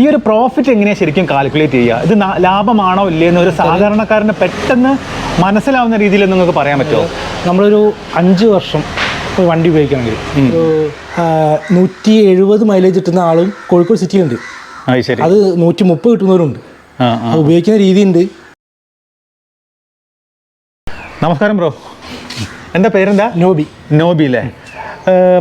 ഈ ഒരു പ്രോഫിറ്റ് എങ്ങനെയാണ് ശരിക്കും കാൽക്കുലേറ്റ് ചെയ്യുക? ഇത് ലാഭമാണോ ഇല്ലയെന്ന് ഒരു സാധാരണക്കാരന് പെട്ടെന്ന് മനസ്സിലാവുന്ന രീതിയിൽ നിങ്ങൾക്ക് പറയാൻ പറ്റുമോ? നമ്മളൊരു അഞ്ച് വർഷം ഒരു വണ്ടി ഉപയോഗിക്കണമെങ്കിൽ. നൂറ്റി എഴുപത് മൈലേജ് കിട്ടുന്ന ആളും കോഴിക്കോട് സിറ്റിയിലുണ്ട് അത് നൂറ്റി മുപ്പത് കിട്ടുന്നവരുണ്ട്. ഉപയോഗിക്കുന്ന രീതിയുണ്ട്. നമസ്കാരം ബ്രോ. എന്താ പേരെന്താ? നോബി. നോബി അല്ലേ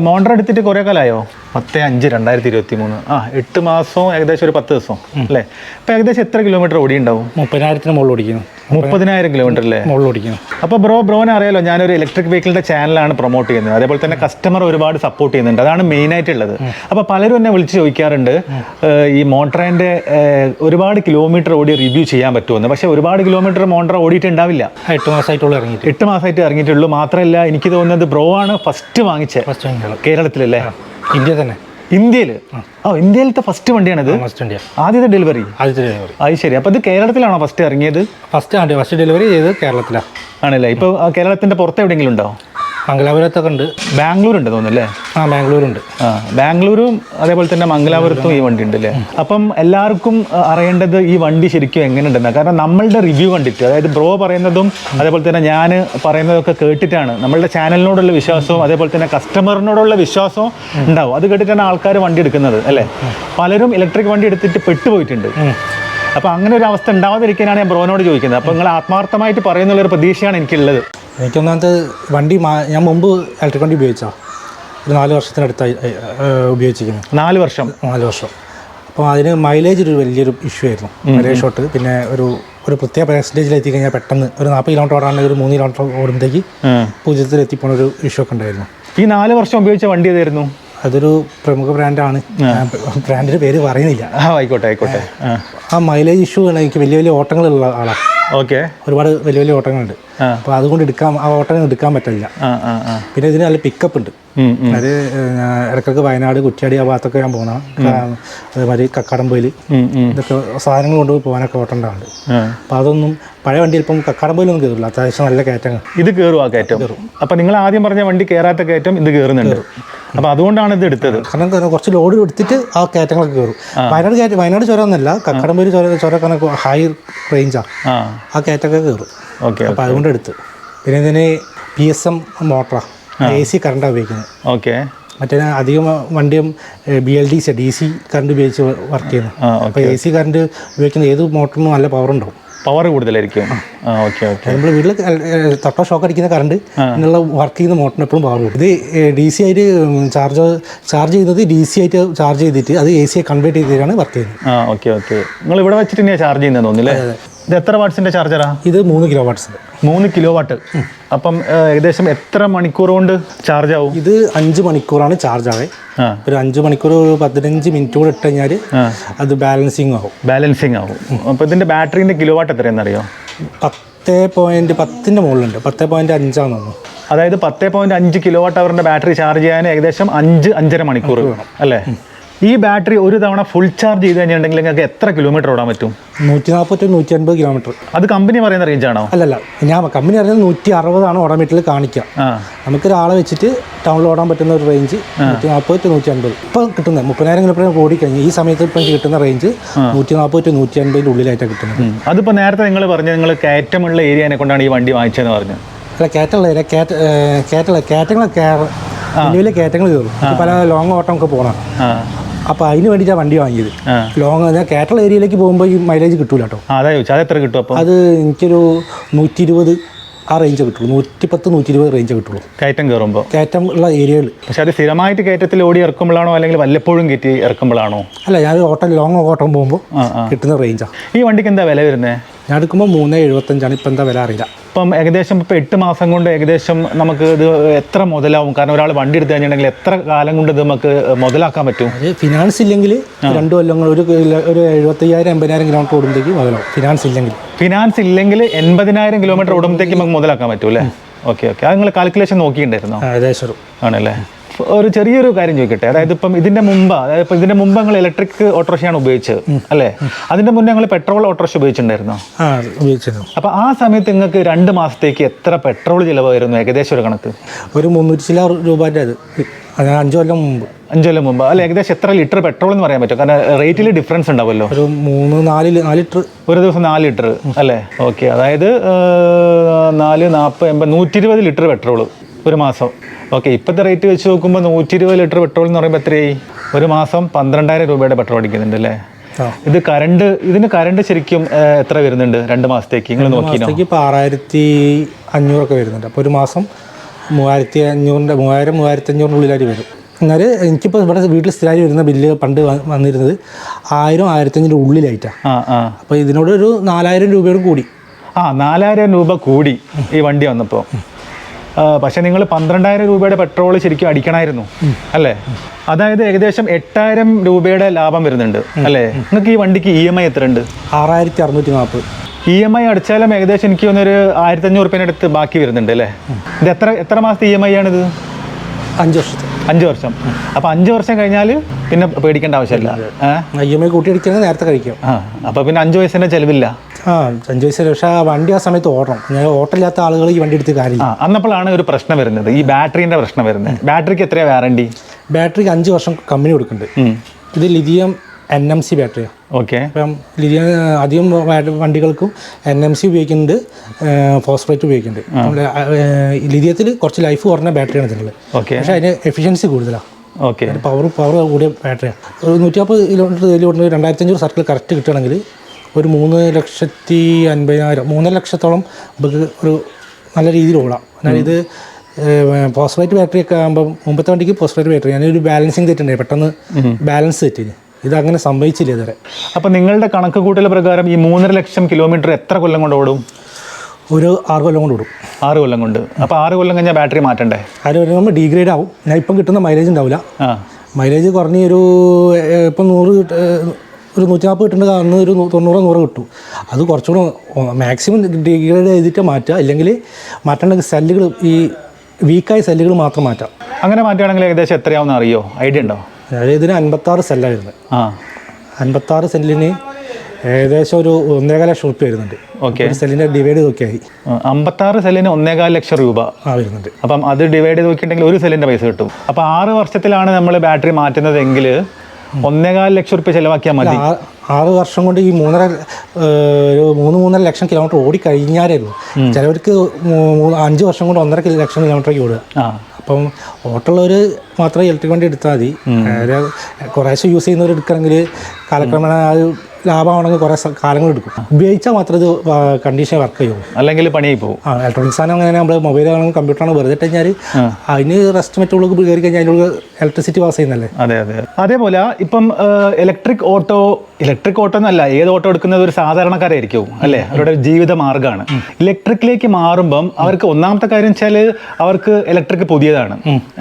മോണ്ടർ എടുത്തിട്ട് കുറേ കാലമായോ പത്ത് അഞ്ച് രണ്ടായിരത്തി ഇരുപത്തി മൂന്ന് ആ എട്ട് മാസവും ഏകദേശം ഒരു പത്ത് ദിവസം അല്ലേ? അപ്പൊ ഏകദേശം എത്ര കിലോമീറ്റർ ഓടി ഉണ്ടാവും? മുപ്പതിനായിരത്തിന് മുകളിൽ ഓടിക്കുന്നു. മുപ്പതിനായിരം കിലോമീറ്റർ അല്ലേ? മുകളിൽ ഓടിക്കുന്നു. അപ്പോൾ ബ്രോ ബ്രോനെ അറിയാലോ ഞാനൊരു ഇലക്ട്രിക് വെഹിക്കിളിന്റെ ചാനലാണ് പ്രൊമോട്ട് ചെയ്യുന്നത്. അതേപോലെ തന്നെ കസ്റ്റമർ ഒരുപാട് സപ്പോർട്ട് ചെയ്യുന്നുണ്ട്. അതാണ് മെയിൻ ആയിട്ടുള്ളത്. അപ്പോൾ പലരും എന്നെ വിളിച്ച് ചോദിക്കാറുണ്ട് ഈ മോണ്ട്രേന്റെ ഒരുപാട് കിലോമീറ്റർ ഓടി റിവ്യൂ ചെയ്യാൻ പറ്റുമെന്ന്. പക്ഷേ ഒരുപാട് കിലോമീറ്റർ മോട്ടർ ഓടിയിട്ടുണ്ടാവില്ല. എട്ട് മാസമായിട്ടുള്ള ഇറങ്ങിയിട്ട്. എട്ട് മാസമായിട്ട് ഇറങ്ങിയിട്ടുള്ളൂ. മാത്രമല്ല എനിക്ക് തോന്നുന്നത് ബ്രോ ആണ് ഫസ്റ്റ് വാങ്ങിച്ചത് കേരളത്തിലല്ലേ? ഇന്ത്യ തന്നെ. ഇന്ത്യയിൽ? ഓ ഇന്ത്യയിലത്തെ ഫസ്റ്റ് വണ്ടിയാണിത്. ഫസ്റ്റ് വണ്ടിയാണ് ആദ്യത്തെ ഡെലിവറി ആദ്യത്തെ ഡെലിവറി അത് ശരി. അപ്പോൾ ഇത് കേരളത്തിലാണോ ഫസ്റ്റ് ഇറങ്ങിയത്? ഫസ്റ്റ് ആണ് ഫസ്റ്റ് ഡെലിവറി ചെയ്ത് കേരളത്തിലാണ് ആണല്ലേ? ഇപ്പോൾ കേരളത്തിന്റെ പുറത്ത് എവിടെയെങ്കിലും ഉണ്ടോ? മംഗലാപുരത്തൊക്കെ ഉണ്ട്. ബാംഗ്ലൂർ ഉണ്ട് തോന്നുന്നല്ലേ ആ ബാംഗ്ലൂരുണ്ട്. ആ ബാംഗ്ലൂരും അതേപോലെ തന്നെ മംഗലാപുരത്തും ഈ വണ്ടി ഉണ്ട് അല്ലേ അപ്പം എല്ലാവർക്കും അറിയേണ്ടത് ഈ വണ്ടി ശരിക്കും എങ്ങനെ ഉണ്ടെന്ന് കാരണം നമ്മളുടെ റിവ്യൂ കണ്ടിട്ട് അതായത് ബ്രോ പറയുന്നതും അതേപോലെ തന്നെ ഞാൻ പറയുന്നതൊക്കെ കേട്ടിട്ടാണ് നമ്മളുടെ ചാനലിനോടുള്ള വിശ്വാസവും അതേപോലെ തന്നെ കസ്റ്റമറിനോടുള്ള വിശ്വാസവും ഉണ്ടാവും. അത് കേട്ടിട്ടാണ് ആൾക്കാർ വണ്ടി എടുക്കുന്നത് അല്ലേ? പലരും ഇലക്ട്രിക് വണ്ടി എടുത്തിട്ട് പെട്ടുപോയിട്ടുണ്ട്. അപ്പോൾ അങ്ങനെ ഒരു അവസ്ഥ ഉണ്ടാവാതിരിക്കാനാണ് ഞാൻ ബ്രോനോട് ചോദിക്കുന്നത്. അപ്പോൾ നിങ്ങൾ ആത്മാർത്ഥമായിട്ട് പറയുന്നുള്ളൊരു പ്രതീക്ഷയാണ് എനിക്കുള്ളത്. എനിക്കൊന്നാമത് വണ്ടി ഞാൻ മുമ്പ് ഇലക്ട്രിക് വണ്ടി ഉപയോഗിച്ചോ ഒരു നാല് വർഷത്തിനടുത്തായി ഉപയോഗിച്ചിരിക്കുന്നത് നാല് വർഷം. നാല് വർഷം. അപ്പോൾ അതിന് മൈലേജ് ഒരു വലിയൊരു ഇഷ്യൂ ആയിരുന്നു. മൈലേജ് ഷോട്ട് പിന്നെ ഒരു ഒരു പ്രത്യേക പെർസെന്റേജിൽ എത്തിക്കഴിഞ്ഞാൽ പെട്ടെന്ന് ഒരു നാൽപ്പത് കിലോമീറ്റർ ഓടാണെങ്കിൽ ഒരു മൂന്ന് കിലോമീറ്റർ ഓടുമ്പോഴത്തേക്ക്. പൂജ്യത്തിൽ എത്തിപ്പോണ ഒരു ഇഷ്യൂ ഒക്കെ ഉണ്ടായിരുന്നു. ഈ നാല് വർഷം ഉപയോഗിച്ച വണ്ടി ഏതായിരുന്നു? അതൊരു പ്രമുഖ ബ്രാൻഡാണ്. ബ്രാൻഡിന്റെ പേര് പറയുന്നില്ല. ആയിക്കോട്ടെ ആയിക്കോട്ടെ. ആ മൈലേജ് ഇഷ്യൂ ആണ് എനിക്ക് വലിയ വലിയ ഓട്ടങ്ങളുള്ള ആളാണ് ഓക്കെ ഒരുപാട് വലിയ വലിയ ഓട്ടങ്ങളുണ്ട്. അപ്പോൾ അതുകൊണ്ട് എടുക്കാൻ ആ ഓട്ടം എടുക്കാൻ പറ്റില്ല. പിന്നെ ഇതിന് നല്ല പിക്കപ്പ് ഉണ്ട്. അത് ഇടക്കിടക്ക് ഇടയ്ക്കൊക്കെ വയനാട് കുറ്റിയാടി ആ ഭാഗത്തൊക്കെ ഞാൻ പോകുന്ന അതേമാതിരി ഉം. ഇതൊക്കെ സാധനങ്ങൾ കൊണ്ടുപോയി പോകാനൊക്കെ ഓട്ടം ആ. അപ്പോൾ അതൊന്നും പഴയ വണ്ടിയിൽ ഇപ്പം കക്കാടംപൊയിലൊന്നും കയറില്ല അത്യാവശ്യം നല്ല കയറ്റങ്ങൾ. ഇത് കയറും ആ കയറ്റം. അപ്പൊ നിങ്ങൾ ആദ്യം പറഞ്ഞ വണ്ടി കയറാത്ത കയറ്റം ഇത് കയറുന്നുണ്ട് അപ്പൊ അതുകൊണ്ടാണ് ഇത് എടുത്തത്. കാരണം കുറച്ച് ലോഡ് എടുത്തിട്ട് ആ കയറ്റങ്ങളൊക്കെ കയറും വയനാട് കയറ്റം വയനാട് ചുരം ഒന്നല്ല കക്കാടംപൊയിൽ ചുരം ചുരമൊക്കെ ഹൈ റേഞ്ചാ ആ. ആ. കയറ്റമൊക്കെ കയറും ഓക്കെ അപ്പോൾ അതുകൊണ്ട് എടുത്തു. പിന്നെ ഇതിന് പി എസ് എം മോട്ടറാണ് എ സി കറണ്ടാണ് ഉപയോഗിക്കുന്നത്. ഓക്കെ. മറ്റേ അധികം വണ്ടിയും B L D C D C current ഉപയോഗിച്ച് വർക്ക് ചെയ്യുന്നത്. അപ്പോൾ എ സി കറണ്ട് ഉപയോഗിക്കുന്ന ഏത് മോട്ടറിനും നല്ല പവർ ഉണ്ടാവും. പവർ കൂടുതലായിരിക്കും. ആ ഓക്കെ ഓക്കെ. നമ്മൾ വീട്ടിൽ തട്ടോ ഷോക്ക് അടിക്കുന്ന കറണ്ട് എന്നുള്ള വർക്ക് ചെയ്യുന്ന മോട്ടറിന് എപ്പോഴും പവർ കൂടും. ഇത് ഡി സി ആയിട്ട് ചാർജ് ചാർജ് ചെയ്യുന്നത് ഡി സി ആയിട്ട് ചാർജ് ചെയ്തിട്ട് അത് എ സിയെ കൺവേർട്ട് ചെയ്തിട്ടാണ് വർക്ക് ചെയ്യുന്നത്. ആ ഓക്കെ ഓക്കെ. നിങ്ങൾ ഇവിടെ വെച്ചിട്ട് തന്നെയാണ് ചാർജ് ചെയ്യുന്നത് തോന്നില്ലേ ഇത് എത്ര വാട്ട്സിന്റെ ചാർജറാ? ഇത് മൂന്ന് കിലോ വാട്ട്സ് മൂന്ന് കിലോ വാട്ട് അപ്പം ഏകദേശം എത്ര മണിക്കൂർ കൊണ്ട് ചാർജ് ആവും ഇത് അഞ്ച് മണിക്കൂറാണ് ചാർജ് ആവേ ഒരു അഞ്ച് മണിക്കൂർ ഒരു പതിനഞ്ച് മിനിറ്റ് കൂടെ ഇട്ട് കഴിഞ്ഞാൽ അത് ബാലൻസിങ് ആവും. ബാലൻസിങ് ആവും. അപ്പൊ ഇതിന്റെ ബാറ്ററിന്റെ കിലോ വാട്ട് എത്രയെന്നറിയോ? പത്ത് പോയിന്റ് പത്തിന്റെ മുകളിലുണ്ട്. പത്ത് പോയിന്റ് അഞ്ചാന്ന് തോന്നുന്നു. അതായത് പത്ത് പോയിന്റ് അഞ്ച് കിലോ വാട്ട് അവറിന്റെ ബാറ്ററി ചാർജ് ചെയ്യാൻ ഏകദേശം അഞ്ച് അഞ്ചര മണിക്കൂർ അല്ലേ? ഈ ബാറ്ററി ഒരു തവണ ഫുൾ ചാർജ് ചെയ്ത് കഴിഞ്ഞിട്ടുണ്ടെങ്കിൽ നിങ്ങൾക്ക് എത്ര കിലോമീറ്റർ ഓടാൻ പറ്റും? നൂറ്റി നാൽപ്പത്തി നൂറ്റി അൻപത് കിലോമീറ്റർ അത് കമ്പനി പറയുന്ന റേഞ്ച് ആണോ? അല്ലല്ല ഞാൻ കമ്പനി പറയുന്നത് നൂറ്റി അറുപതാണ് ഓടോമീറ്ററിൽ കാണിക്കുക നമുക്ക് ഒരാളെ വെച്ചിട്ട് ടൗണിൽ ഓടാൻ പറ്റുന്ന ഒരു റേഞ്ച് നൂറ്റി നാൽപ്പത് ടു നൂറ്റി അൻപത് ഇപ്പം കിട്ടുന്നത് മുപ്പതിനായിരം കിലോമീറ്റർ ഓടിക്കഴിഞ്ഞ് ഈ സമയത്ത് ഇപ്പം കിട്ടുന്ന റേഞ്ച് നൂറ്റി നാൽപ്പത് ടു നൂറ്റി അൻപതിന്റെ ഉള്ളിലായിട്ടാണ് കിട്ടുന്നത്. അതിപ്പോൾ അതിപ്പോ നേരത്തെ നിങ്ങൾ പറഞ്ഞു നിങ്ങൾ കയറ്റമുള്ള ഏരിയനെ കൊണ്ടാണ് ഈ വണ്ടി വാങ്ങിച്ചതെന്ന് പറഞ്ഞു. അല്ല കയറ്റമുള്ള ഏരിയ കയറ്റ കയറ്റമുള്ള കയറ്റങ്ങളെ കയറും വലിയ വലിയ കയറ്റങ്ങൾ കയറും. പല ലോങ് ഓട്ടം ഒക്കെ പോകണം അപ്പോൾ അതിന് വേണ്ടിയിട്ടാണ് വണ്ടി വാങ്ങിയത്. ലോങ് ഞാൻ കേരള ഏരിയയിലേക്ക് പോകുമ്പോൾ ഈ മൈലേജ് കിട്ടൂല കേട്ടോ അതാ എത്ര കിട്ടും അപ്പം? അത് എനിക്കൊരു നൂറ്റി ഇരുപത് ആ റേഞ്ച് കിട്ടുള്ളൂ. നൂറ്റി പത്ത് നൂറ്റി ഇരുപത് റേഞ്ച് കിട്ടുള്ളൂ. കയറ്റം കയറുമ്പോൾ കയറ്റം ഉള്ള ഏരിയകൾ പക്ഷെ അത് സ്ഥിരമായിട്ട് കയറ്റത്തിൽ ഓടി ഇറക്കുമ്പോഴാണോ അല്ലെങ്കിൽ വല്ലപ്പോഴും കയറ്റി ഇറക്കുമ്പോഴാണോ? അല്ല ഞാൻ ഓട്ടം ലോങ് ഓട്ടം പോകുമ്പോൾ കിട്ടുന്ന റേഞ്ചാണ് ഈ വണ്ടിക്ക് എന്താ വില വരുന്നത് ഞാൻ എടുക്കുമ്പോൾ മൂന്ന് എഴുപത്തഞ്ചാണ്. ഇപ്പം എന്താ വില അറിയില്ല. ഇപ്പം ഏകദേശം ഇപ്പം എട്ട് മാസം കൊണ്ട് ഏകദേശം നമുക്ക് ഇത് എത്ര മുതലാവും? കാരണം ഒരാൾ വണ്ടി എടുത്തു കഴിഞ്ഞിട്ടുണ്ടെങ്കിൽ എത്ര കാലം കൊണ്ട് ഇത് നമുക്ക് മുതലാക്കാൻ പറ്റും? ഫിനാൻസ് ഇല്ലെങ്കിൽ രണ്ട് കൊല്ലങ്ങൾ ഒരു ഒരു എഴുപത്തയ്യായിരം എൺപതിനായിരം കിലോമീറ്റർ ഓടുമ്പോഴത്തേക്ക് മുതലാവും. ഫിനാൻസ് ഇല്ലെങ്കിൽ. ഫിനാൻസ് ഇല്ലെങ്കിൽ എൺപതിനായിരം കിലോമീറ്റർ ഓടുമ്പോഴത്തേക്ക് നമുക്ക് മുതലാക്കാൻ പറ്റും അല്ലേ ഓക്കെ ഓക്കെ. അത് നിങ്ങൾ കാൽക്കുലേഷൻ നോക്കിയിട്ടുണ്ടായിരുന്നോ? ഏകദേശം ആണല്ലേ? ഒരു ചെറിയൊരു കാര്യം ചോദിക്കട്ടെ. അതായത് ഇപ്പം ഇതിന്റെ മുമ്പ് അതായത് ഇപ്പം ഇതിന്റെ മുമ്പ് നിങ്ങൾ ഇലക്ട്രിക് ഓട്ടോറിക്ഷയാണ് ഉപയോഗിച്ചത് അല്ലേ? അതിന്റെ മുന്നേ ഞങ്ങൾ പെട്രോൾ ഓട്ടോറിക്ഷ ഉപയോഗിച്ചിട്ടുണ്ടായിരുന്നോ? ആ ഉപയോഗിച്ചിരുന്നു. അപ്പൊ ആ സമയത്ത് നിങ്ങൾക്ക് രണ്ട് മാസത്തേക്ക് എത്ര പെട്രോൾ ചിലവായിരുന്നു ഏകദേശം ഒരു കണക്ക്? ഒരു മുന്നൂറ്റി ചില രൂപന്റെ അത്. അഞ്ചു കൊല്ലം മുമ്പ്. അഞ്ചു കൊല്ലം മുമ്പ്. അല്ല ഏകദേശം എത്ര ലിറ്റർ പെട്രോൾ എന്ന് പറയാൻ പറ്റും? കാരണം റേറ്റിൽ ഡിഫറൻസ് ഉണ്ടാവുമല്ലോ. ഒരു മൂന്ന് നാല് നാല് ലിറ്റർ. ഒരു ദിവസം നാല് ലിറ്റർ അല്ലേ? ഓക്കെ അതായത് നാല് നാൽപ്പത് എൺപത് നൂറ്റി ഇരുപത് ലിറ്റർ പെട്രോൾ ഒരു മാസം. ഓക്കെ ഇപ്പോഴത്തെ റേറ്റ് വെച്ച് നോക്കുമ്പോൾ നൂറ്റി ഇരുപത് ലിറ്റർ പെട്രോൾ എന്ന് പറയുമ്പോൾ എത്രയായി? ഒരു മാസം പന്ത്രണ്ടായിരം രൂപയുടെ പെട്രോൾ അടിക്കുന്നുണ്ട് അല്ലേ? ഇത് കറണ്ട് ഇതിന് കറണ്ട് ശരിക്കും എത്ര വരുന്നുണ്ട്? രണ്ട് മാസത്തേക്ക്. നിങ്ങൾ നോക്കി ഇപ്പോൾ ആറായിരത്തി അഞ്ഞൂറൊക്കെ വരുന്നുണ്ട്. അപ്പോൾ ഒരു മാസം മൂവായിരത്തി അഞ്ഞൂറിന്റെ മൂവായിരം മൂവായിരത്തി അഞ്ഞൂറിനുള്ളിലായി വരും. എന്നാൽ എനിക്കിപ്പോൾ ഇവിടെ വീട്ടിൽ സ്ഥിരമായി വരുന്ന ബില്ല് പണ്ട് വന്നിരുന്നത് ആയിരം ആയിരത്തഞ്ഞൂറ് ഉള്ളിലായിട്ടാണ് അപ്പോൾ ഇതിനോട് ഒരു നാലായിരം രൂപയോട് കൂടി. ആ നാലായിരം രൂപ കൂടി ഈ വണ്ടി വന്നപ്പോൾ പക്ഷെ നിങ്ങൾ പന്ത്രണ്ടായിരം രൂപയുടെ പെട്രോൾ ശരിക്കും അടിക്കണമായിരുന്നു അല്ലേ? അതായത് ഏകദേശം എട്ടായിരം രൂപയുടെ ലാഭം വരുന്നുണ്ട് അല്ലേ? നിങ്ങൾക്ക് ഈ വണ്ടിക്ക് ഇ എം ഐ എത്ര ഉണ്ട് ആറായിരത്തി അറുന്നൂറ്റി നാൽപ്പത്. ഇ എം ഐ അടിച്ചാലും ഏകദേശം എനിക്ക് തോന്നുന്നൊരു ആയിരത്തി അഞ്ഞൂറ് റുപ്യേന്റെ അടുത്ത് ബാക്കി വരുന്നുണ്ട് അല്ലേ? ഇത് എത്ര എത്ര മാസത്തെ ഇ എം ഐ ആണിത്? അഞ്ച് വർഷത്തെ. അഞ്ച് വർഷം. അപ്പോൾ അഞ്ച് വർഷം കഴിഞ്ഞാൽ പിന്നെ പേടിക്കേണ്ട ആവശ്യമില്ല. ഇ എം ഐ കൂട്ടി അടിക്കുന്നത് നേരത്തെ കഴിക്കാം. ആ അപ്പോൾ പിന്നെ അഞ്ച് വയസ്സിന്റെ ചിലവില്ല. ആ സഞ്ജയ് വയസ്സ് പക്ഷേ ആ വണ്ടി ആ സമയത്ത് ഓടണം. ഞാൻ ഓട്ടമില്ലാത്ത ആളുകൾ ഈ വണ്ടി എടുത്ത് കാര്യമില്ല ആ അന്നപ്പോഴാണ് ഒരു പ്രശ്നം വരുന്നത്. ഈ ബാറ്ററീന്റെ പ്രശ്നം വരുന്നത്. ബാറ്ററിക്ക് എത്രയാണ് വാറണ്ടി? ബാറ്ററിക്ക് അഞ്ച് വർഷം കമ്പനി കൊടുക്കുന്നുണ്ട്. ഇത് ലിഥിയം എൻ എം സി ബാറ്ററിയാണ് ഓക്കെ. അപ്പം ലിഥിയം അധികം വണ്ടികൾക്കും എൻ എം സി ഉപയോഗിക്കുന്നുണ്ട് ഫോസ്ഫേറ്റ് ഉപയോഗിക്കുന്നുണ്ട്. ലിഥിയത്തിൽ കുറച്ച് ലൈഫ് കുറഞ്ഞ ബാറ്ററിയാണ് ഇതിനുള്ളത്. ഓക്കെ. പക്ഷേ അതിന് എഫിഷ്യൻസി കൂടുതലാണ് ഓക്കെ. പവർ പവർ കൂടിയ ബാറ്ററിയാണ് ഒരു നൂറ്റിയാപ്പത് കിലോമീറ്റർ ഇതിലോട്ട് രണ്ടായിരത്തി അഞ്ഞൂറ് സർക്കിൾ കറക്റ്റ് കിട്ടുകയാണെങ്കിൽ ഒരു മൂന്ന് ലക്ഷത്തി അൻപതിനായിരം മൂന്നര ലക്ഷത്തോളം നമുക്ക് ഒരു നല്ല രീതിയിൽ ഓടാം. എന്നാൽ ഇത് ബാറ്ററി ഒക്കെ ആകുമ്പോൾ മുമ്പത്തെ വണ്ടിക്ക് പോസ്റ്റ്ലൈറ്റ് ബാറ്ററി ഞാനൊരു ബാലൻസിങ് തെറ്റുണ്ടായി പെട്ടെന്ന് ബാലൻസ് തെറ്റിന് ഇത് അങ്ങനെ സംഭവിച്ചില്ല ഇതുവരെ. അപ്പോൾ നിങ്ങളുടെ കണക്ക് കൂട്ടൽ പ്രകാരം ഈ മൂന്നര ലക്ഷം കിലോമീറ്റർ എത്ര കൊല്ലം കൊണ്ട് ഓടും? ഒരു ആറ് കൊല്ലം കൊണ്ട് ഓടും. ആറ് കൊല്ലം കൊണ്ട്. അപ്പോൾ ആറ് കൊല്ലം കഴിഞ്ഞാൽ ബാറ്ററി മാറ്റണ്ടേ? ആറ് കൊല്ലം നമ്മൾ ഡീഗ്രേഡ് ആവും. ഞാൻ ഇപ്പം കിട്ടുന്ന മൈലേജ് ഉണ്ടാവില്ല. മൈലേജ് കുറഞ്ഞ ഒരു ഇപ്പം നൂറ് ഒരു നൂറ്റി നാൽപ്പത് കിട്ടേണ്ട കാരണം ഒരു തൊണ്ണൂറ് നൂറ് കിട്ടും. അത് കുറച്ചുകൂടെ മാക്സിമം ഡിഗ്രേഡ് ചെയ്തിട്ട് മാറ്റുക. അല്ലെങ്കിൽ മാറ്റേണ്ട സെല്ലുകൾ ഈ വീക്കായ സെല്ലുകൾ മാത്രം മാറ്റാം. അങ്ങനെ മാറ്റുകയാണെങ്കിൽ ഏകദേശം എത്രയാവുന്ന അറിയോ? ഐഡിയ ഉണ്ടോ? അതായത് ഇതിന് അൻപത്താറ് സെല്ലായിരുന്നു ആ. അൻപത്താറ് സെല്ലിന് ഏകദേശം ഒരു ഒന്നേകാൽ ലക്ഷം റുപ്യ വരുന്നുണ്ട്. ഓക്കെ സെല്ലിന്റെ ഡിവൈഡ് നോക്കിയായി അമ്പത്താറ് സെല്ലിന് ഒന്നേകാൽ ലക്ഷം രൂപ. ആ വരുന്നുണ്ട്. അപ്പം അത് ഡിവൈഡ് ചെയ്ത് നോക്കിയിട്ടുണ്ടെങ്കിൽ ഒരു സെല്ലിന്റെ പൈസ കിട്ടും. അപ്പോൾ ആറ് വർഷത്തിലാണ് നമ്മൾ ബാറ്ററി മാറ്റുന്നതെങ്കിൽ ഒന്നേകാൽ ലക്ഷം റുപ്യ ചെലവാക്കിയാൽ മതി. ആറ് വർഷം കൊണ്ട് ഈ മൂന്നര മൂന്ന് മൂന്നര ലക്ഷം കിലോമീറ്റർ ഓടി കഴിഞ്ഞാലേ ചിലവർക്ക് അഞ്ച് വർഷം കൊണ്ട് ഒന്നര ലക്ഷം കിലോമീറ്റർ ഓടുക. ആ. അപ്പം ഓട്ടുള്ളവർ മാത്രം ഇലക്ട്രിക് വണ്ടി എടുത്താൽ മതി. കുറേശ്ശെ യൂസ് ചെയ്യുന്നവർ എടുക്കണമെങ്കിൽ കാലക്രമേണ അത് ലാഭമാണെങ്കിൽ കുറേ കാലങ്ങൾ എടുക്കും. ഉപയോഗിച്ചാൽ മാത്രമേ ഇത് കണ്ടീഷൻ വർക്ക് ചെയ്യും. അല്ലെങ്കിൽ പണിയായി പോകും ആ ഇലക്ട്രോണിക്സ് സാധനം അങ്ങനെ നമ്മൾ മൊബൈൽ ആണെങ്കിൽ കമ്പ്യൂട്ടർ ആണ് വെറുതെ കഴിഞ്ഞാൽ അതിന് റെസ്റ്റ് മറ്റുള്ള കയറി കഴിഞ്ഞാൽ അതിനുള്ള ഇലക്ട്രിസിറ്റി പാസ് ചെയ്യുന്നല്ലേ അതെ അതെ. അതേപോലെ ഇപ്പം ഇലക്ട്രിക് ഓട്ടോ ഇലക്ട്രിക് ഓട്ടോ എന്നല്ല ഏത് ഓട്ടോ എടുക്കുന്നത് ഒരു സാധാരണക്കാരായിരിക്കും അല്ലേ? അവരുടെ ജീവിത മാർഗമാണ് ഇലക്ട്രിക്കിലേക്ക് മാറുമ്പം അവർക്ക് ഒന്നാമത്തെ കാര്യം വെച്ചാൽ അവർക്ക് ഇലക്ട്രിക് പുതിയതാണ്.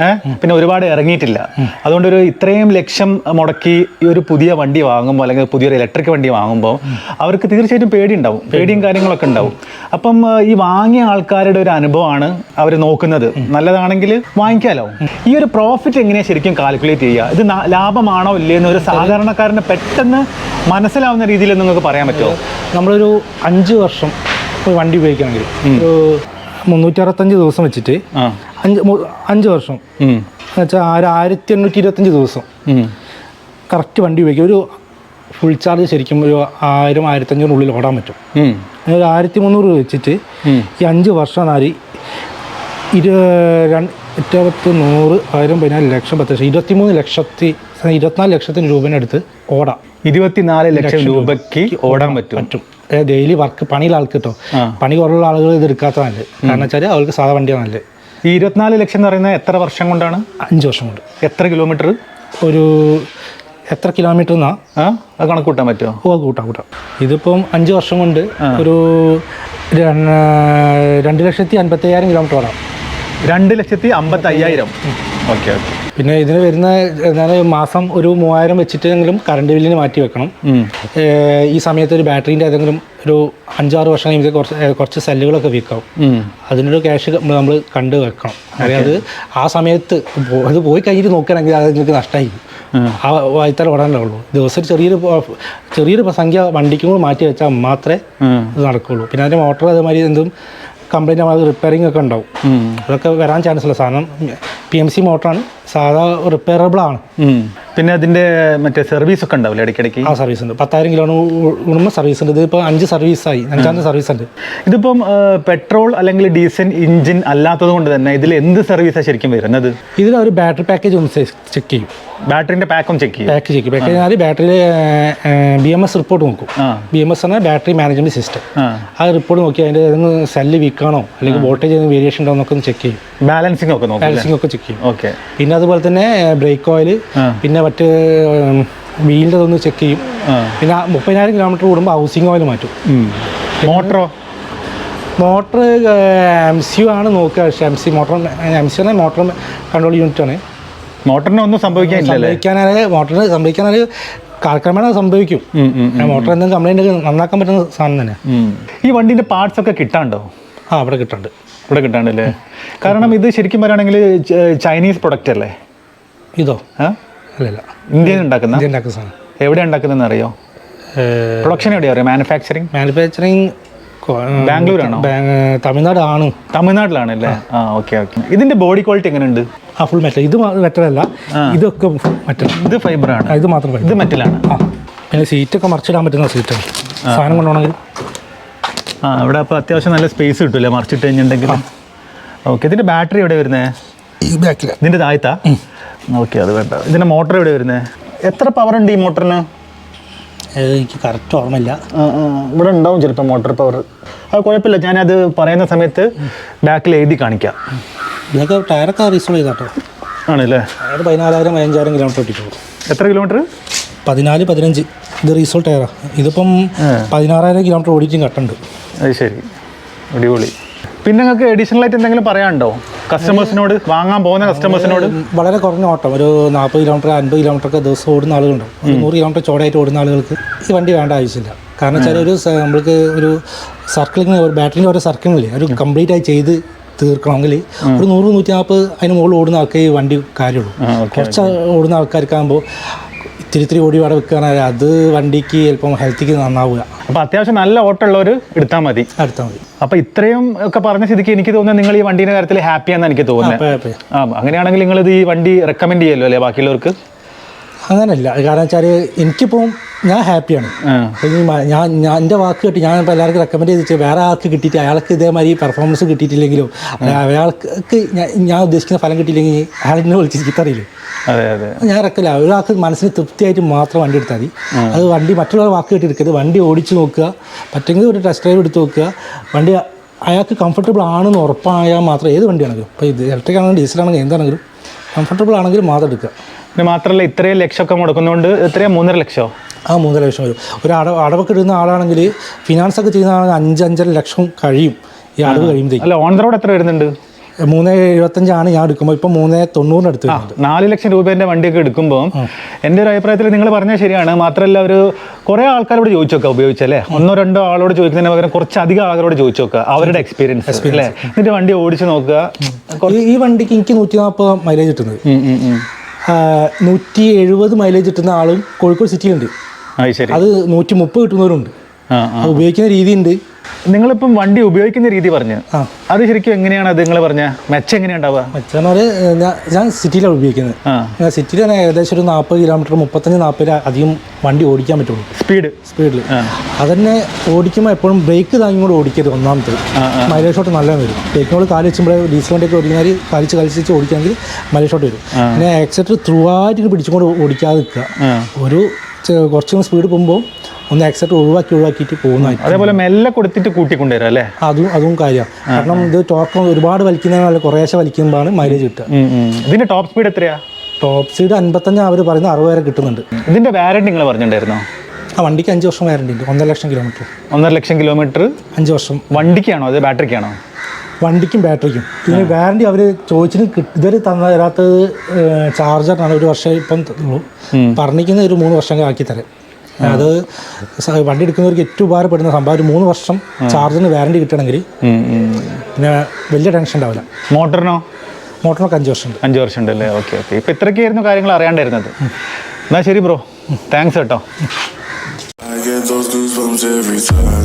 ഏഹ് പിന്നെ ഒരുപാട് ഇറങ്ങിയിട്ടില്ല. അതുകൊണ്ട് ഒരു ഇത്രയും ലക്ഷം മുടക്കി ഈ ഒരു പുതിയ വണ്ടി വാങ്ങുമ്പോൾ അല്ലെങ്കിൽ പുതിയൊരു ഇലക്ട്രിക് വണ്ടി വാങ്ങുമ്പോൾ അവർക്ക് തീർച്ചയായിട്ടും പേടി ഉണ്ടാവും പേടിയും കാര്യങ്ങളൊക്കെ ഉണ്ടാവും. അപ്പം ഈ വാങ്ങിയ ആൾക്കാരുടെ ഒരു അനുഭവമാണ് അവർ നോക്കുന്നത്. നല്ലതാണെങ്കിൽ വാങ്ങിക്കാലോ. ഈ ഒരു പ്രോഫിറ്റ് എങ്ങനെയാണ് ശരിക്കും കാൽക്കുലേറ്റ് ചെയ്യുക? ഇത് ലാഭമാണോ ഇല്ലയെന്ന് ഒരു സാധാരണക്കാരന് പെട്ടെന്ന് മനസ്സിലാവുന്ന രീതിയിൽ നിങ്ങൾക്ക് പറയാൻ പറ്റുമോ? നമ്മളൊരു അഞ്ച് വർഷം ഒരു വണ്ടി ഉപയോഗിക്കണമെങ്കിൽ ഒരു മുന്നൂറ്റി അറുപത്തഞ്ച് ദിവസം വെച്ചിട്ട് അഞ്ച് അഞ്ച് വർഷം. ഉം. എന്ന് വെച്ചാൽ ഒരു ആയിരത്തി എണ്ണൂറ്റി ഇരുപത്തഞ്ച് ദിവസം. കറക്റ്റ് വണ്ടി ഉപയോഗിക്കും. ഒരു ഫുൾ ചാർജ് ശരിക്കും ഒരു ആയിരം ആയിരത്തഞ്ഞൂറിനുള്ളിൽ ഓടാൻ പറ്റും. ഒരു ആയിരത്തി മുന്നൂറ് വെച്ചിട്ട് ഈ അഞ്ച് വർഷം നാരി ഇരു ഇരുപത്തി നൂറ് ആയിരം പതിനാല് ലക്ഷം പത്ത് ലക്ഷം ഇരുപത്തിമൂന്ന് ലക്ഷത്തി ഇരുപത്തിനാല് ലക്ഷത്തിന് രൂപേന്റെ അടുത്ത് ഓടാം. ഇരുപത്തിനാല് ലക്ഷം രൂപയ്ക്ക് ഓടാൻ പറ്റും. പറ്റും. ഡെയിലി വർക്ക് പണിയുള്ള ആൾക്ക് കേട്ടോ. പണി കുറവുള്ള ആളുകൾ ഇത് എടുക്കാത്തതല്ല കാരണം വെച്ചാൽ അവർക്ക് സാധാ വണ്ടിയാണ് നല്ലത്. ഈ ഇരുപത്തിനാല് ലക്ഷം എന്ന് പറയുന്നത് എത്ര വർഷം കൊണ്ടാണ്? അഞ്ച് വർഷം കൊണ്ട്. എത്ര കിലോമീറ്റർ? ഒരു എത്ര കിലോമീറ്റർ എന്നാ അത് കണക്ക് കൂട്ടാൻ പറ്റുമോ ഓ കൂട്ടാം കൂട്ടാം. ഇതിപ്പം അഞ്ച് വർഷം കൊണ്ട് ഒരു രണ്ട് ലക്ഷത്തി അൻപത്തയ്യായിരം കിലോമീറ്റർ ഓടാം. രണ്ട് ലക്ഷത്തി അമ്പത്തി അയ്യായിരം ഓക്കെ ഓക്കെ. പിന്നെ ഇതിന് വരുന്ന എന്താണ് മാസം ഒരു മൂവായിരം വെച്ചിട്ടെങ്കിലും കറണ്ട് ബില്ലിന് മാറ്റി വെക്കണം. ഈ സമയത്ത് ഒരു ബാറ്ററിന്റെ ഏതെങ്കിലും ഒരു അഞ്ചാറ് വർഷം കഴിയുമ്പോൾ കുറച്ച് കുറച്ച് സെല്ലുകളൊക്കെ വീക്കാവും. അതിനൊരു ക്യാഷ് നമ്മൾ കണ്ട് വെക്കണം. അത് ആ സമയത്ത് അത് പോയി കഴിഞ്ഞിട്ട് നോക്കുകയാണെങ്കിൽ അത് നിങ്ങൾക്ക് നഷ്ടമായി ആ വായ്ത്തല ഉടനെ ഉള്ളൂ. ദിവസം ഒരു ചെറിയൊരു ചെറിയൊരു സംഖ്യ വണ്ടിക്കും കൂടി മാറ്റി വെച്ചാൽ മാത്രമേ. ഇത് നടക്കുകയുള്ളൂ പിന്നെ അതിന്റെ മോട്ടർ അതേമാതിരി എന്തും കംപ്ലൈന്റ് ആവാതെ റിപ്പയറിംഗ് ഒക്കെ ഉണ്ടാവും. അതൊക്കെ വരാൻ ചാൻസ് ഉള്ള സാധനം പി എം സി മോട്ടറാണ് സാധാ റിപ്പയറബിൾ ആണ്. പിന്നെ അതിന്റെ മറ്റേ സർവീസ് ഒക്കെ ഉണ്ടാവില്ല ഇടയ്ക്കിടയ്ക്ക്? ആ സർവീസ് ഉണ്ട്. പത്തായിരം കിലോ ഉണർന്ന സർവീസ് ഉണ്ട്. ഇതിപ്പോൾ അഞ്ച് സർവീസായി അഞ്ചാമത്തെ സർവീസ് ഉണ്ട്. ഇതിപ്പം പെട്രോൾ അല്ലെങ്കിൽ ഡീസൽ എഞ്ചിൻ അല്ലാത്തത് കൊണ്ട് തന്നെ ഇതിൽ എന്ത് സർവീസാണ് ശരിക്കും വരുന്നത്? ഇതിൽ ഒരു ബാറ്ററി പാക്കേജ് ഒന്ന് ചെക്ക് ചെയ്യും. ബാറ്ററിന്റെ പാക്കും ചെക്ക് ചെയ്യും പാക്ക് ചെക്ക് പാക്ക് ചെയ്താൽ ബാറ്ററിയിൽ ബി എം എസ് റിപ്പോർട്ട് നോക്കും. ബി എം എസ് എന്നാൽ ബാറ്ററി മാനേജ്മെന്റ് സിസ്റ്റം. ആ. റിപ്പോർട്ട് നോക്കി അതിന്റെ ഏതെങ്കിലും സെല്ല് വീക്കാണോ അല്ലെങ്കിൽ വോൾട്ടേജ് വേരിയേഷൻ ഉണ്ടോ എന്നൊക്കെ ഒന്ന് ചെക്ക് ചെയ്യും. ബാലൻസിംഗ് ഒക്കെ ബാലൻസിംഗ് ഒക്കെ ചെക്ക് ചെയ്യും. ഓക്കെ. പിന്നെ അതുപോലെ തന്നെ ബ്രേക്ക് ഓയിൽ. പിന്നെ മറ്റ് വീലിന്റെ ഒന്ന് ചെക്ക് ചെയ്യും. പിന്നെ മുപ്പതിനായിരം കിലോമീറ്റർ കൂടുമ്പോൾ ഹൗസിംഗ് ഓയിൽ മാറ്റും. മോട്ടറോ മോട്ടർ എം സി യു ആണ് നോക്കുക. പക്ഷേ M C motor M C ആണ് മോട്ടർ കൺട്രോൾ യൂണിറ്റ് ആണ്. മോട്ടറിന് ഒന്നും സംഭവിക്കാനില്ലല്ലേ? സംഭവിക്കാനായ മോട്ടറിന് സംഭവിക്കാനായ കാലക്രമേണ സംഭവിക്കും. മോട്ടർ എന്തെങ്കിലും കംപ്ലൈന്റ് നന്നാക്കാൻ പറ്റുന്ന സാധനം തന്നെ. ഈ വണ്ടിന്റെ പാർട്സ് ഒക്കെ കിട്ടാണ്ടോ? ആ അവിടെ കിട്ടാണ്ട്. ഇവിടെ കിട്ടാണ്ടല്ലേ? കാരണം ഇത് ശരിക്കും പറയുകയാണെങ്കിൽ ചൈനീസ് പ്രൊഡക്റ്റ് അല്ലേ? ഇതോ? അല്ല അല്ലല്ല ഇന്ത്യയിൽ ഉണ്ടാക്കുന്ന? ഇന്ത്യ ഉണ്ടാക്കുന്ന സാധനം. എവിടെ ഉണ്ടാക്കുന്നതെന്ന് അറിയോ? പ്രൊഡക്ഷൻ എവിടെയാ അറിയാം? Manufacturing manufacturing ബാംഗ്ലൂരാണോ? തമിഴ്നാട് ആണ്. തമിഴ്നാട്ടിലാണല്ലേ? ആ. Okay okay. ഇതിന്റെ ബോഡി ക്വാളിറ്റി എങ്ങനെയുണ്ട്? ആ ഫുൾ മെറ്റൽ ഇത് മെറ്റലല്ല ഇതൊക്കെ മെറ്റൽ ഇത് ഫൈബറാണ് ഇത് മാത്രം ഇത് മെറ്റലാണ് ആ. പിന്നെ സീറ്റൊക്കെ മറിച്ചിടാൻ പറ്റുന്ന സീറ്റാണ് സാധനം കൊണ്ടുപോകണമെങ്കിൽ. ആ അവിടെ അപ്പോൾ അത്യാവശ്യം നല്ല സ്പേസ് കിട്ടില്ല? മറിച്ചിട്ട് കഴിഞ്ഞിട്ടുണ്ടെങ്കിൽ. ഓക്കെ ഇതിന്റെ ബാറ്ററി എവിടെ വരുന്നത് ഈ ബാക്കിൽ ഇതിന്റെ താഴത്താ? ഓക്കെ അത് വേണ്ട. ഇതിന്റെ മോട്ടർ എവിടെ വരുന്നത് എത്ര പവർ ഉണ്ട് ഈ മോട്ടറിന് എനിക്ക് കറക്റ്റ് ഓർമ്മയില്ല. ഇവിടെ ഉണ്ടാവും ചിലപ്പോൾ മോട്ടോർ പവർ അത് കുഴപ്പമില്ല. ഞാനത് പറയുന്ന സമയത്ത് ബാക്കിൽ എഴുതി കാണിക്കാം. ഇതൊക്കെ ടയറൊക്കെ റീസോൾ ചെയ്താട്ടോ. ആണല്ലേ? ടയർ പതിനാലായിരം പതിനഞ്ചായിരം കിലോമീറ്റർ ഓട്ടിട്ടുള്ളൂ എത്ര കിലോമീറ്റർ പതിനാല് പതിനഞ്ച്. ഇത് റീസോൾ ടയറാണ് ഇതിപ്പം പതിനാറായിരം കിലോമീറ്റർ ഓടിയിട്ടും കട്ടുണ്ട്. അത് ശരി. അടിപൊളി. പിന്നെ നിങ്ങൾക്ക് അഡീഷണൽ ആയിട്ട് എന്തെങ്കിലും പറയാനുണ്ടോ? കസ്റ്റമേഴ്സിനോട് വാങ്ങാൻ പോകുന്ന കസ്റ്റമേഴ്സിനോട് വളരെ കുറഞ്ഞ ഓട്ടം. ഒരു നാൽപ്പത് കിലോമീറ്റർ അൻപത് കിലോമീറ്റർ ഒക്കെ ദിവസം ഓടുന്ന ആളുകളുണ്ട്. ഒരു നൂറ് കിലോമീറ്റർ ചോടായിട്ട് ഓടുന്ന ആളുകൾക്ക് ഈ വണ്ടി വേണ്ട ആവശ്യമില്ല. കാരണം വെച്ചാൽ ഒരു നമ്മൾക്ക് ഒരു സർക്കിളിങ് ഒരു ബാറ്ററിന്റെ ഓരോ സർക്കിളില്ലേ ഒരു കംപ്ലീറ്റ് ആയി ചെയ്ത് തീർക്കണമെങ്കിൽ ഒരു നൂറ് നൂറ്റി നാൽപ്പത് അതിന് മുകളിൽ ഓടുന്ന ആൾക്കേ ഈ വണ്ടി കാര്യമുള്ളൂ. കുറച്ച് ഓടുന്ന ആൾക്കാർക്കാകുമ്പോൾ ഇത്തിരി ഇത്തിരി ഓടി അവിടെ വെക്കുകയാണെങ്കിൽ അത് വണ്ടിക്ക് ചിലപ്പം ഹെൽത്തിക്ക് നന്നാവുക. അപ്പോൾ അത്യാവശ്യം നല്ല ഓട്ടമുള്ളവർ എടുത്താൽ മതി. എടുത്താൽ മതി. അപ്പോൾ ഇത്രയും ഒക്കെ പറഞ്ഞ സ്ഥിതിക്ക് എനിക്ക് തോന്നുന്നത് നിങ്ങൾ ഈ വണ്ടീന്റെ കാര്യത്തിൽ ഹാപ്പിയാണെന്ന് എനിക്ക് തോന്നുന്നത്. അങ്ങനെയാണെങ്കിൽ നിങ്ങൾ ഇത് ഈ വണ്ടി റെക്കമെൻഡ് ചെയ്യല്ലോ അല്ലേ ബാക്കിയുള്ളവർക്ക്? അങ്ങനെയല്ല കാരണം വെച്ചാൽ എനിക്കിപ്പം ഞാൻ ഹാപ്പിയാണ്. ഞാൻ ഞാൻ എന്റെ വാക്ക് കിട്ടി ഞാൻ ഇപ്പോൾ എല്ലാവർക്കും റെക്കമെൻഡ് ചെയ്തിട്ട് വേറെ ആൾക്ക് കിട്ടിയിട്ട് അയാൾക്ക് ഇതേമാതിരി പെർഫോമൻസ് കിട്ടിയിട്ടില്ലെങ്കിലും അയാൾക്ക് ഞാൻ ഉദ്ദേശിക്കുന്ന ഫലം കിട്ടിയില്ലെങ്കിൽ അയാളിനെ വിളിച്ച് ചീത്തറിയില്ലേ? ഞാൻ റെക്കല്ല ഒരാൾക്ക് മനസ്സിന് തൃപ്തിയായിട്ട് മാത്രം വണ്ടി എടുത്താൽ മതി. അത് വണ്ടി മറ്റുള്ള വാക്ക് കിട്ടി എടുക്കരുത്. വണ്ടി ഓടിച്ച് നോക്കുക. പറ്റെങ്കിൽ ഒരു ടെസ്റ്റ് ഡ്രൈവ് എടുത്ത് നോക്കുക. വണ്ടി അയാൾക്ക് കംഫർട്ടബിൾ ആണെന്ന് ഉറപ്പായാൽ മാത്രം ഏത് വണ്ടിയാണെങ്കിലും. ഇപ്പോൾ ഇത് ഇലക്ട്രിക് ആണെങ്കിലും ഡീസലാണെങ്കിലും എന്താണെങ്കിലും കംഫർട്ടബിൾ ആണെങ്കിൽ മാത്രം എടുക്കുക. പിന്നെ മാത്രമല്ല ഇത്രയും ലക്ഷമൊക്കെ മുടക്കുന്നതുകൊണ്ട് എത്രയാ? മൂന്നര ലക്ഷമോ ആ മൂന്നര ലക്ഷം വരും. ഒരു അടവ് അടവൊക്കെ ഇടുന്ന ആളാണെങ്കിൽ ഫിനാൻസ് ഒക്കെ ചെയ്യുന്ന ആണെങ്കിൽ അഞ്ച് അഞ്ചര ലക്ഷം കഴിയും. ഈ അടവ് കഴിയുമ്പോഴത്തേക്ക് അല്ല ഓൺ റോഡ് എത്ര വരുന്നുണ്ട്? മൂന്ന് എഴുപത്തഞ്ചാണ് ഞാൻ എടുക്കുമ്പോൾ ഇപ്പം മൂന്ന് തൊണ്ണൂറിന് അടുത്ത് നാല് ലക്ഷം രൂപേന്റെ വണ്ടിയൊക്കെ എടുക്കുമ്പോൾ എന്റെ ഒരു അഭിപ്രായത്തിൽ നിങ്ങൾ പറഞ്ഞാൽ ശരിയാണ്. മാത്രമല്ല ഒരു കുറേ ആൾക്കാരോട് ചോദിച്ചു നോക്കുക ഉപയോഗിച്ചല്ലേ ഒന്നോ രണ്ടോ ആളോട് ചോദിക്കുന്നതിന് പകരം കുറച്ചധികം ആളുകളോട് ആൾക്കാരോട് ചോദിച്ചു നോക്കുക അവരുടെ എക്സ്പീരിയൻസ് അല്ലേ? എന്നിട്ട് വണ്ടി ഓടിച്ച് നോക്കുക. ഈ- വണ്ടിക്ക് എനിക്ക് നൂറ്റി നാൽപ്പത് മൈലേജ് കിട്ടുന്നത് നൂറ്റി എഴുപത് മൈലേജ് കിട്ടുന്ന ആളും കോഴിക്കോട് സിറ്റിയിലുണ്ട് അത് നൂറ്റി മുപ്പത് കിട്ടുന്നവരുണ്ട്. ഉപയോഗിക്കുന്ന രീതിയുണ്ട്. നിങ്ങളിപ്പം വണ്ടി ഉപയോഗിക്കുന്ന രീതി പറഞ്ഞു. അത് ശരിക്കും എങ്ങനെയാണ് അത് നിങ്ങൾ പറഞ്ഞ? മെച്ചം എങ്ങനെയാണ് ഞാൻ സിറ്റിയിലാണ് ഉപയോഗിക്കുന്നത്. ഞാൻ സിറ്റിയിൽ തന്നെ ഏകദേശം ഒരു നാൽപ്പത് കിലോമീറ്റർ മുപ്പത്തഞ്ച് നാൽപ്പത് അധികം വണ്ടി ഓടിക്കാൻ പറ്റുള്ളൂ. സ്പീഡ്. സ്പീഡിൽ അത് അതന്നെ ഓടിക്കുമ്പോൾ എപ്പോഴും ബ്രേക്ക് താങ്ങി കൂടെ ഓടിക്കരുത് ഒന്നാമത്തെ മൈലേജ് ഷോട്ട് നല്ല വരും. ബ്രേക്കിനോട് കാൽ വെച്ചുമ്പോൾ ഡീസൽ വണ്ടിയൊക്കെ ഓടിക്കുന്നവർ കാലിച്ച് കളിച്ച് ഓടിക്കുകയാണെങ്കിൽ മൈലേജ് ഷോട്ട് വരും. പിന്നെ ആക്സിഡന്റ് ത്രൂ ആയിട്ട് പിടിച്ചുകൊണ്ട് ഓടിക്കാതെ നിൽക്കുക. ഒരു കുറച്ചും സ്പീഡ് പോകുമ്പോൾ ഒന്ന് എക്സെറ്റ് ഒഴിവാക്കി ഒഴിവാക്കിയിട്ട് പോകുന്നതായിട്ട് അതേപോലെ മെല്ലെ കൊടുത്തിട്ട് കൂട്ടിക്കൊണ്ടുവരാം അല്ലേ? അതും അതും കാര്യമാണ് കാരണം ഇത് ടോർക്ക് ഒരുപാട് വലിക്കുന്നതിനല്ല കുറേശ്ശെ വലിക്കുമ്പോഴാണ് മൈലേജ് കിട്ടുക. ഇതിന്റെ ടോപ്പ് സ്പീഡ് എത്രയാ? ടോപ്പ് സ്പീഡ് അൻപത്തഞ്ച് അവർ പറയുന്ന അറുപത് വരെ കിട്ടുന്നുണ്ട്. ഇതിന്റെ വാരണ്ടി നിങ്ങൾ പറഞ്ഞിട്ടുണ്ടായിരുന്നോ? ആ വണ്ടിക്ക് അഞ്ച് വർഷം വാരണ്ടി ഉണ്ട്. ഒന്നര ലക്ഷം കിലോമീറ്റർ ഒന്നര ലക്ഷം കിലോമീറ്റർ അഞ്ച് വർഷം. വണ്ടിക്കാണോ? അത് ബാറ്ററിക്കാണോ? വണ്ടിക്കും ബാറ്ററിക്കും. പിന്നെ വാറണ്ടി അവർ ചോദിച്ചിട്ട് ഇതുവരെ തന്ന തരാത്തത് ചാർജറിനാണ് ഒരു വർഷം ഇപ്പം പറഞ്ഞിരിക്കുന്നത് പറഞ്ഞിരിക്കുന്ന ഒരു മൂന്ന് വർഷം ആക്കി തരാം. അത് വണ്ടി എടുക്കുന്നവർക്ക് ഏറ്റവും ഉപകാരപ്പെടുന്ന സംഭവം ഒരു മൂന്ന് വർഷം ചാർജിന് വാറണ്ടി കിട്ടണമെങ്കിൽ. പിന്നെ വലിയ ടെൻഷൻ ഉണ്ടാവില്ല. മോട്ടറിനോ? മോട്ടറിനൊക്കെ അഞ്ച് വർഷം അഞ്ച് വർഷം ഉണ്ട് അല്ലേ ഓക്കെ ഓക്കെ ഇപ്പം ഇത്രയ്ക്കായിരുന്നു കാര്യങ്ങൾ അറിയാണ്ടായിരുന്നത്. എന്നാൽ ശരി ബ്രോ. താങ്ക്സ് കേട്ടോ. I get those goosebumps every time.